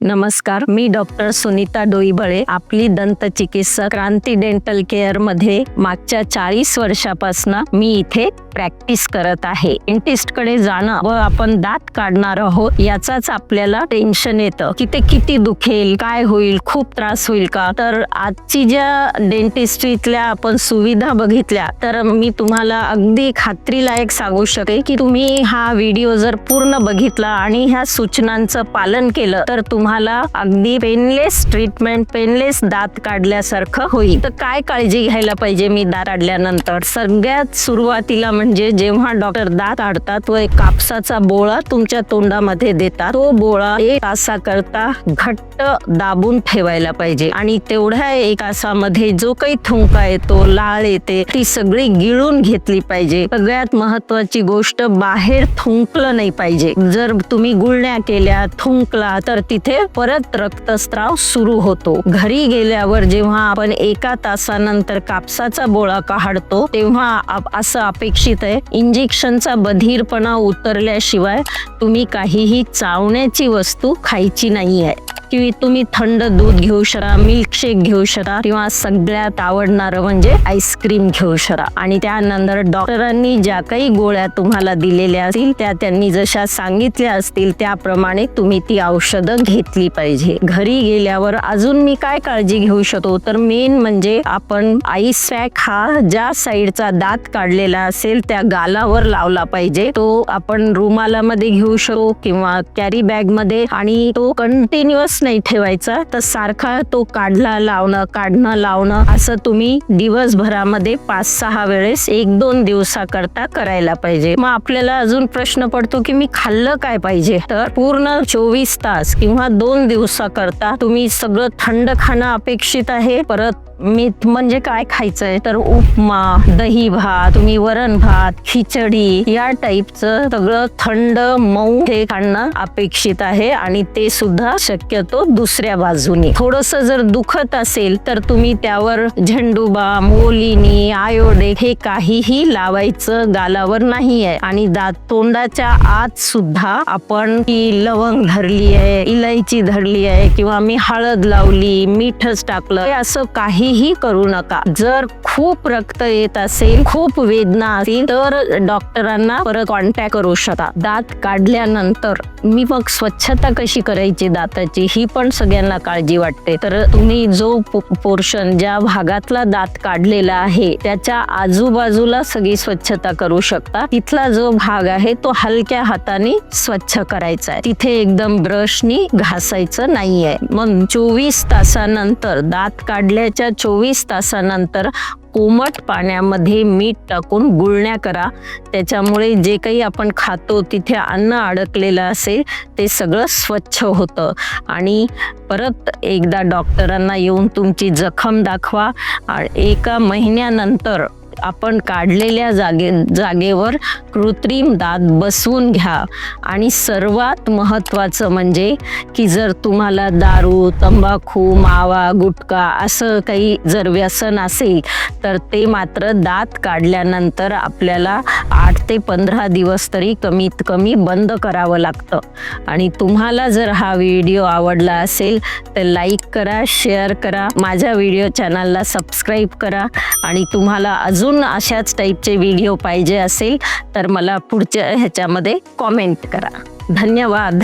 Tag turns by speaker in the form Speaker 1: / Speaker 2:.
Speaker 1: नमस्कार मी डॉक्टर सुनीता डोईबळे आपली दंत चिकित्सक क्रांती डेंटल केअरमध्ये मागच्या चाळीस वर्षापासून मी इथे प्रॅक्टिस करत आहे. डेंटिस्टकडे जाणं व आपण दात काढणार आहोत याचाच आपल्याला टेन्शन येतं. की ते किती दुखेल काय होईल खूप त्रास होईल का? तर आजची ज्या डेंटिस्ट्रीतल्या आपण सुविधा बघितल्या तर मी तुम्हाला अगदी खात्रीलायक सांगू शकेल की तुम्ही हा व्हिडिओ जर पूर्ण बघितला आणि ह्या सूचनांचं पालन केलं तर तुम्हाला अगदी पेनलेस ट्रीटमेंट पेनलेस दात काढल्यासारखं होईल. तर काय काळजी घ्यायला पाहिजे मी दात काढल्यानंतर? सगळ्यात सुरुवातीला म्हणजे जेव्हा डॉक्टर दात काढतात व एक कापसाचा बोळा तुमच्या तोंडामध्ये देतात. तो बोळा एक तासाकरता घट्ट दाबून ठेवायला पाहिजे. आणि तेवढ्या एक तासामध्ये जो काही थुंका येतो लाळ येते ती सगळी गिळून घेतली पाहिजे. सगळ्यात महत्वाची गोष्ट बाहेर थुंकलं नाही पाहिजे. जर तुम्ही गुळण्या केल्या थुंकला तर तिथे परत रक्तस्त्राव सुरू होतो. घरी गेल्यावर जेव्हा आपण एका तासानंतर कापसाचा बोळा काढतो तेव्हा असं अपेक्षित आहे. इंजेक्शनचा बधीरपणा उतरल्याशिवाय तुम्ही काहीही चावण्याची वस्तू खायची नाही आहे की तुम्ही थंड दूध घेऊ शकता मिल्कशेक घेऊ शकता किंवा सगळ्यात आवडणारं म्हणजे आईस्क्रीम घेऊ शकता. आणि त्यानंतर डॉक्टरांनी ज्या काही गोळ्या तुम्हाला दिलेल्या असतील त्या त्यांनी जशा सांगितल्या असतील त्याप्रमाणे तुम्ही ती औषधं घेतली पाहिजे. घरी गेल्यावर अजून मी काय काळजी घेऊ शकतो? तर मेन म्हणजे आपण आईस पॅक हा ज्या साईडचा दात काढलेला असेल त्या गालावर लावला पाहिजे. तो आपण रुमालामध्ये घेऊ शकतो किंवा कॅरी बॅगमध्ये आणि तो कंटिन्युअस नाही ठेवायचा. तर सारखा तो काढला लावणं काढणं लावणं. असं तुम्ही दिवसभरामध्ये पाच सहा वेळेस एक दोन दिवसाकरता करायला पाहिजे. मग आपल्याला अजून प्रश्न पडतो की मी खाल्लं काय पाहिजे? तर पूर्ण चोवीस तास किंवा दोन दिवसाकरता तुम्ही सगळं थंड खाणं अपेक्षित आहे. परत मीठ म्हणजे काय खायचंय? तर उपमा दही भात तुम्ही वरण भात खिचडी या टाईपचं सगळं थंड मऊ हे खाणं अपेक्षित आहे आणि ते सुद्धा शक्यतो दुसऱ्या बाजूने. थोडस जर दुखत असेल तर तुम्ही त्यावर झेंडूबा मोलिनी आयोडे हे काहीही लावायचं गालावर नाही आहे आणि दात तोंडाच्या आत सुद्धा आपण ही लवंग धरली आहे इलायची धरली आहे किंवा मी हळद लावली मीठच टाकलं असं काही काहीही करू नका. जर खूप रक्त येत असेल खूप वेदना असतील तर डॉक्टरांना परत कॉन्टॅक्ट करू शकता. दात काढल्यानंतर मी मग स्वच्छता कशी करायची दाताची ही पण सगळ्यांना काळजी वाटते. तर तुम्ही जो पोर्शन ज्या भागातला दात काढलेला आहे त्याच्या आजूबाजूला सगळी स्वच्छता करू शकता. तिथला जो भाग आहे तो हलक्या हाताने स्वच्छ करायचा आहे. तिथे एकदम ब्रशनी घासायचं नाहीये. मग चोवीस तासानंतर दात काढल्याच्या चोवीस तासानंतर कोमट पाण्यामध्ये मीठ टाकून गुळण्या करा. त्याच्यामुळे जे काही आपण खातो तिथे अन्न अडकलेलं असेल ते सगळं स्वच्छ होतं. आणि परत एकदा डॉक्टरांना येऊन तुमची जखम दाखवा. एका महिन्यानंतर आपण काढलेल्या जागे जागेवर कृत्रिम दात बसवून घ्या. आणि सर्वात महत्त्वाचं म्हणजे की जर तुम्हाला दारू तंबाखू मावा गुटखा असं काही जर व्यसन असेल तर ते मात्र दात काढल्यानंतर आपल्याला आठ ते पंधरा दिवस तरी कमीत कमी बंद करावं लागतं. आणि तुम्हाला जर हा व्हिडिओ आवडला असेल तर लाईक करा शेअर करा माझ्या व्हिडिओ चॅनलला सबस्क्राईब करा. आणि तुम्हाला अजून अजून अशाच टाईपचे व्हिडिओ पाहिजे असेल तर मला पुढच्या ह्याच्यामध्ये कॉमेंट करा. धन्यवाद.